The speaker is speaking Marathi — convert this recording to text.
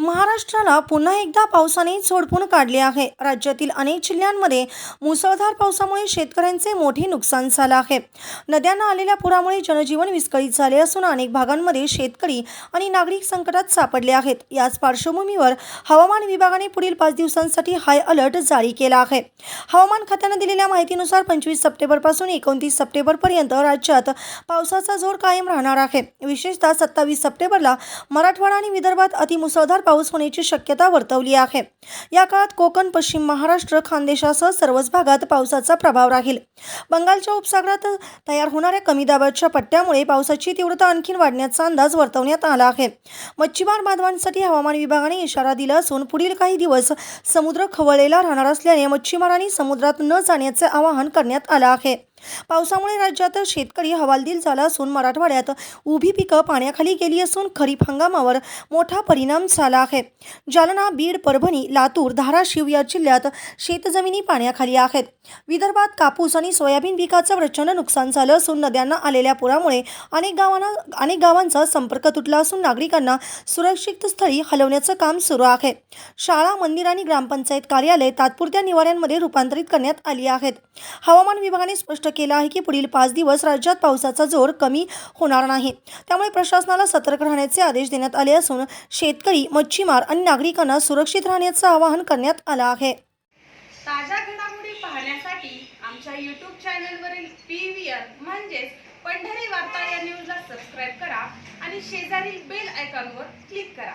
महाराष्ट्राला पुन्हा एकदा पावसाने झोडपून काढले आहे. राज्यातील अनेक जिल्ह्यांमध्ये मुसळधार पावसामुळे शेतकऱ्यांचे मोठे नुकसान झालं आहे. नद्यांना आलेल्या पुरामुळे जनजीवन विस्कळीत झाले असून अनेक भागांमध्ये शेतकरी आणि नागरिक संकटात सापडले आहेत. याच पार्श्वभूमीवर हवामान विभागाने पुढील पाच दिवसांसाठी हाय अलर्ट जारी केला आहे. हवामान खात्यानं दिलेल्या माहितीनुसार पंचवीस सप्टेंबरपासून एकोणतीस सप्टेंबरपर्यंत राज्यात पावसाचा जोर कायम राहणार आहे. विशेषतः सत्तावीस सप्टेंबरला मराठवाडा आणि विदर्भात अतिमुसळधार पाऊस होण्याची शक्यता वर्तवली आहे. या काळात कोकण पश्चिम महाराष्ट्र खानदेशासह सर्वच भागात पावसाचा प्रभाव राहील. बंगालच्या उपसागरात तयार होणाऱ्या कमी दाबाच्या पट्ट्यामुळे पावसाची तीव्रता आणखी वाढण्याचा अंदाज वर्तवण्यात आला आहे. मच्छीमार बांधवांसाठी हवामान विभागाने इशारा दिला असून पुढील काही दिवस समुद्र खवळलेला राहणार असल्याने मच्छीमारांनी समुद्रात न जाण्याचे आवाहन करण्यात आलं आहे. पावसामुळे राज्यात शेतकरी हवालदिल झाला असून मराठवाड्यात उभी पिकं पाण्याखाली गेली असून खरीप हंगामावर मोठा परिणाम झाला आहे. जालना बीड परभणी लातूर धाराशिव या जिल्ह्यात शेतजमिनी पाण्याखाली आहेत. विदर्भात कापूस आणि सोयाबीन पिकाचं प्रचंड नुकसान झालं असून नद्यांना आलेल्या पुरामुळे अनेक गावांना अनेक गावांचा संपर्क तुटला असून नागरिकांना सुरक्षित स्थळी हलवण्याचं काम सुरू आहे. शाळा मंदिर आणि ग्रामपंचायत कार्यालय तात्पुरत्या निवाऱ्यांमध्ये रूपांतरित करण्यात आली आहेत. हवामान विभागाने स्पष्ट केलं आहे की पुढील पाच दिवस राज्यात पावसाचा जोर कमी होणार नाही. त्यामुळे प्रशासनाला सतर्क राहण्याचे आदेश देण्यात आले असून शेतकरी मच्छीमार आणि नागरिकांना सुरक्षित राहण्याचं आवाहन करण्यात आलं आहे. ताज्या घडामोडी पाहण्यासाठी आमच्या यूट्यूब चॅनलवरील पी व्ही आर म्हणजेच पंढरी वार्ता या न्यूजला सबस्क्राईब करा आणि शेजारील बेल आयकॉनवर क्लिक करा.